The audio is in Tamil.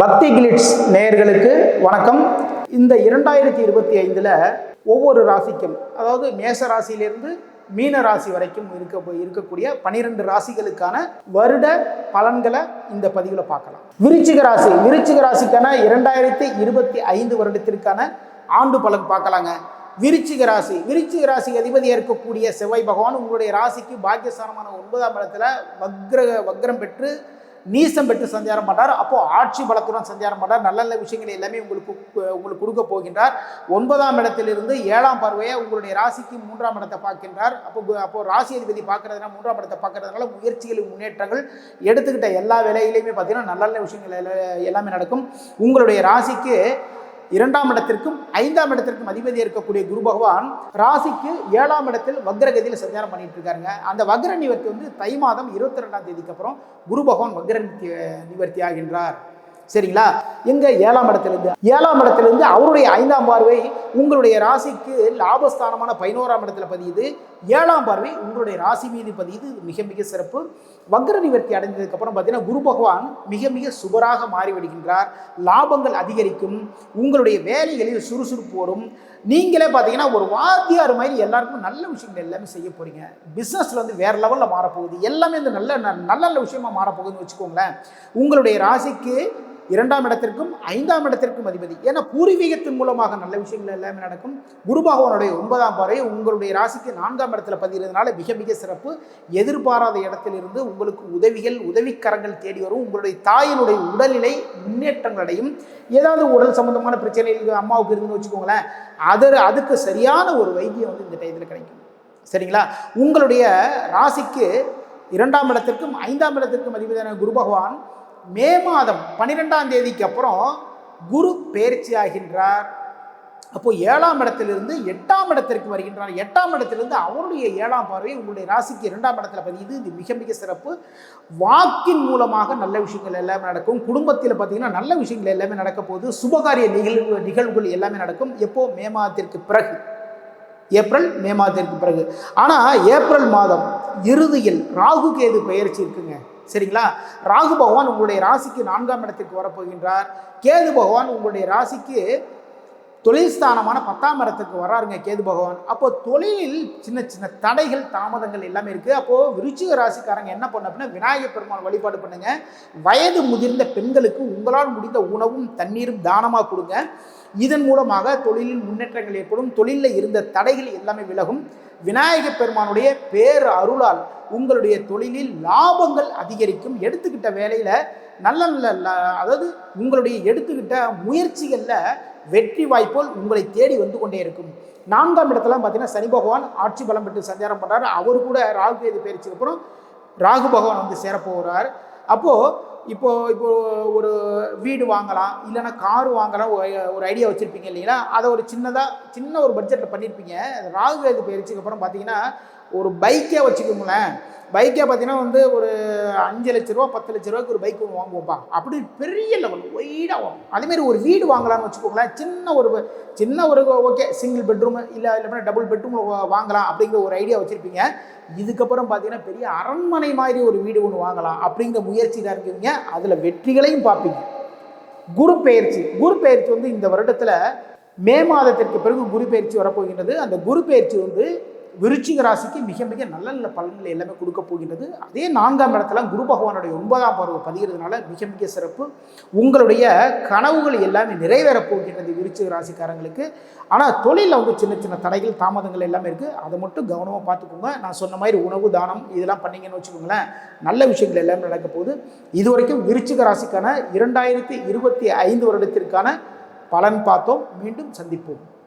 பக்தி கிளிட்ஸ் நேயர்களுக்கு வணக்கம். இந்த இரண்டாயிரத்தி இருபத்தி ஐந்தில் ஒவ்வொரு ராசிக்கும் அதாவது மேச ராசியிலிருந்து மீன ராசி வரைக்கும் இருக்க இருக்கக்கூடிய பனிரெண்டு ராசிகளுக்கான வருட பலன்களை இந்த பதிவில் பார்க்கலாம். விருச்சிக ராசி விருச்சிக ராசிக்கான இரண்டாயிரத்தி இருபத்தி ஐந்து வருடத்திற்கான ஆண்டு பலன் பார்க்கலாங்க. விருச்சிக ராசி விருச்சிக ராசி அதிபதியாக இருக்கக்கூடிய செவ்வாய் பகவான் உங்களுடைய ராசிக்கு பாக்கியஸ்தானமான ஒன்பதாம் இடத்துல வக்ர வக்ரம் பெற்று நீசம் பெற்று சஞ்சாரம் பண்ணார் அப்போ ஆட்சி பலத்துடன் சஞ்சாரம் பண்ணார் நல்ல நல்ல விஷயங்களை எல்லாமே உங்களுக்கு உங்களுக்கு கொடுக்க போகின்றார். ஒன்பதாம் இடத்திலிருந்து ஏழாம் பார்வையை உங்களுடைய ராசிக்கு மூன்றாம் இடத்தை பார்க்கின்றார். அப்போ அப்போ ராசி அதிபதி பார்க்கறதுனா மூன்றாம் இடத்தை பார்க்கறதுனால முயற்சிகளின் முன்னேற்றங்கள் எடுத்துக்கிட்ட எல்லா வேலையிலையுமே பார்த்தீங்கன்னா நல்ல நல்ல விஷயங்கள் எல்லாமே நடக்கும். உங்களுடைய ராசிக்கு இரண்டாம் இடத்திற்கும் ஐந்தாம் இடத்திற்கும் அதிபதி இருக்கக்கூடிய குரு பகவான் ராசிக்கு ஏழாம் இடத்தில் வக்ரகதியில் சஞ்சாரம் பண்ணிட்டு இருக்காருங்க. அந்த வக்ர நிவர்த்தி வந்து தை மாதம் இருபத்தி ரெண்டாம் தேதிக்கு அப்புறம் குரு பகவான் வக்ர நிவர்த்தி ஆகின்றார். சரிங்களா? எங்க ஏழாம் இடத்திலிருந்து ஏழாம் இடத்திலிருந்து அவருடைய ஐந்தாம் பார்வை உங்களுடைய ராசிக்கு லாபஸ்தானமான பதினோராம் இடத்துல பதியுது. ஏழாம் பார்வை உங்களுடைய ராசி மீது பதியுது. மிக மிக சிறப்பு. வக்ர நிவர்த்தி அடைந்ததுக்கு அப்புறம் பார்த்தீங்கன்னா குரு பகவான் மிக மிக சுபராக மாறிவிடுகின்றார். லாபங்கள் அதிகரிக்கும். உங்களுடைய வேலைகளில் சுறுசுறுப்பு வரும். நீங்களே பார்த்தீங்கன்னா ஒரு வாத்தியார் மாதிரி எல்லாருக்கும் நல்ல விஷயங்கள் எல்லாமே செய்ய போறீங்க. பிஸ்னஸில் வந்து வேற லெவலில் மாறப்போகுது. எல்லாமே இந்த நல்ல ந- நல்ல நல்ல விஷயமா மாறப்போகுதுன்னு வச்சுக்கோங்களேன். உங்களுடைய ராசிக்கு இரண்டாம் இடத்திற்கும் ஐந்தாம் இடத்திற்கும் அதிபதி. ஏன்னா பூர்வீகத்தின் மூலமாக நல்ல விஷயங்கள் எல்லாமே நடக்கும். குரு பகவானுடைய ஒன்பதாம் பாறை உங்களுடைய ராசிக்கு நான்காம் இடத்துல பதிகிறதுனால மிக மிக சிறப்பு. எதிர்பாராத இடத்திலிருந்து உங்களுக்கு உதவிகள் உதவிக்கரங்கள் தேடி வரும். உங்களுடைய தாயினுடைய உடல்நிலை முன்னேற்றங்கள் அடையும் ஏதாவது உடல் சம்பந்தமான பிரச்சனைகள் அம்மாவுக்கு இருந்துன்னு வச்சுக்கோங்களேன் அது அதுக்கு சரியான ஒரு வைத்தியம் வந்து இந்த டயத்தில் கிடைக்கும். சரிங்களா? உங்களுடைய ராசிக்கு இரண்டாம் இடத்திற்கும் ஐந்தாம் இடத்திற்கும் அதிபதியான குரு பகவான் மே மாதம் பன்னிரெண்டாம் தேதிக்கு அப்புறம் குரு பெயர்ச்சி ஆகின்றார். அப்போ ஏழாம் இடத்திலிருந்து எட்டாம் இடத்திற்கு வருகின்றார். எட்டாம் இடத்திலிருந்து அவருடைய ஏழாம் பார்வை உங்களுடைய ராசிக்கு இரண்டாம் இடத்துல பதியுது. இது மிக மிக சிறப்பு. வாக்கின் மூலமாக நல்ல விஷயங்கள் எல்லாமே நடக்கும். குடும்பத்தில் பார்த்தீங்கன்னா நல்ல விஷயங்கள் எல்லாமே நடக்க போகுது. சுபகாரிய நிகழ்வு நிகழ்வுகள் எல்லாமே நடக்கும். எப்போ? மே மாதத்திற்கு பிறகு. ஏப்ரல் மே மாதத்திற்கு பிறகு. ஆனால் ஏப்ரல் மாதம் இறுதியில் ராகு கேது பயிற்சி இருக்குங்க. சரிங்களா? ராகு பகவான் உங்களுடைய ராசிக்கு நான்காம் இடத்திற்கு வரப்போகின்றார். கேது பகவான் உங்களுடைய ராசிக்கு தொழில் ஸ்தானமான பத்தாம் இடத்துக்கு வராருங்க கேது பகவான். அப்போ தொழிலில் சின்ன சின்ன தடைகள் தாமதங்கள் எல்லாமே இருக்குது அப்போது விருச்சிக ராசிக்காரங்க என்ன பண்ண அப்படின்னா விநாயகர் பெருமான் வழிபாடு பண்ணுங்க. வயது முதிர்ந்த பெண்களுக்கு உங்களால் முடிந்த உணவும் தண்ணீரும் தானமாக கொடுங்க. இதன் மூலமாக தொழிலில் முன்னேற்றங்கள் ஏற்படும். தொழிலில் இருந்த தடைகள் எல்லாமே விலகும். விநாயகர் பெருமானுடைய பேர் அருளால் உங்களுடைய தொழிலில் லாபங்கள் அதிகரிக்கும். எடுத்துக்கிட்ட வேலையில் நல்ல நல்ல அதாவது உங்களுடைய எடுத்துக்கிட்ட முயற்சிகளில் வெற்றி வாய்ப்போல் உங்களை தேடி வந்து கொண்டே இருக்கும். நான்காம் இடத்துல பார்த்தீங்கன்னா சனி பகவான் ஆட்சி பலம் பெற்று சஞ்சாரம் பண்ணுறாரு அவர் கூட ராகு கேது பயிற்சிக்கு அப்புறம் ராகு பகவான் வந்து சேரப்போகிறார் அப்போது இப்போ இப்போ ஒரு வீடு வாங்கலாம் இல்லைன்னா கார் வாங்கலாம் ஒரு- ஒரு ஐடியா வச்சுருப்பீங்க இல்லைங்களா? அதை ஒரு சின்னதாக சின்ன ஒரு பட்ஜெட்டில் பண்ணியிருப்பீங்க ராகு கேது பயிற்சிக்கு அப்புறம் பார்த்தீங்கன்னா ஒரு பைக்கே வச்சுக்கோங்களேன். பைக்கே பார்த்தீங்கன்னா வந்து ஒரு அஞ்சு லட்ச ரூபா பத்து லட்ச ரூபாய்க்கு ஒரு பைக் ஒன்று வாங்குவோம்ப்பா. அப்படி பெரிய லெவல் ஒய்டாக வாங்கும் அதேமாரி ஒரு வீடு வாங்கலாம்னு வச்சுக்கோங்களேன். சின்ன ஒரு சின்ன ஒரு ஓகே சிங்கிள் பெட்ரூம் இல்லை இல்லைன்னா டபுள் பெட்ரூம் வாங்கலாம் அப்படிங்கிற ஒரு ஐடியா வச்சுருப்பீங்க. இதுக்கப்புறம் பார்த்தீங்கன்னா பெரிய அரண்மனை மாதிரி ஒரு வீடு ஒன்று வாங்கலாம் அப்படிங்கிற முயற்சியில் இருக்கீங்க. அதில் வெற்றிகளையும் பார்ப்பீங்க. குரு பெயர்ச்சி. குரு பெயர்ச்சி வந்து இந்த வருடத்தில் மே மாதத்திற்கு பிறகு குரு பெயர்ச்சி வரப்போகின்றது. அந்த குரு பெயர்ச்சி வந்து விருச்சிக ராசிக்கு மிக மிக நல்ல நல்ல பலன்களை எல்லாமே கொடுக்க போகின்றது. அதே நான்காம் இடத்துல குரு பகவானுடைய ஒன்பதாம் பருவம் பதிகிறதுனால மிக மிக சிறப்பு. உங்களுடைய கனவுகள் எல்லாமே நிறைவேறப் போகின்றது விருச்சிக ராசிக்காரங்களுக்கு. ஆனால் தொழிலில் வந்து சின்ன சின்ன தடைகள் தாமதங்கள் எல்லாமே இருக்குது அதை மட்டும் கவனமாக பார்த்துக்கோங்க. நான் சொன்ன மாதிரி உணவு தானம் இதெல்லாம் பண்ணீங்கன்னு வச்சுக்கோங்களேன். நல்ல விஷயங்கள் எல்லாமே நடக்க போகுது. இது வரைக்கும் விருச்சிக ராசிக்கான இரண்டாயிரத்தி இருபத்தி ஐந்து வருடத்திற்கான பலன் பார்த்தோம். மீண்டும் சந்திப்போம்.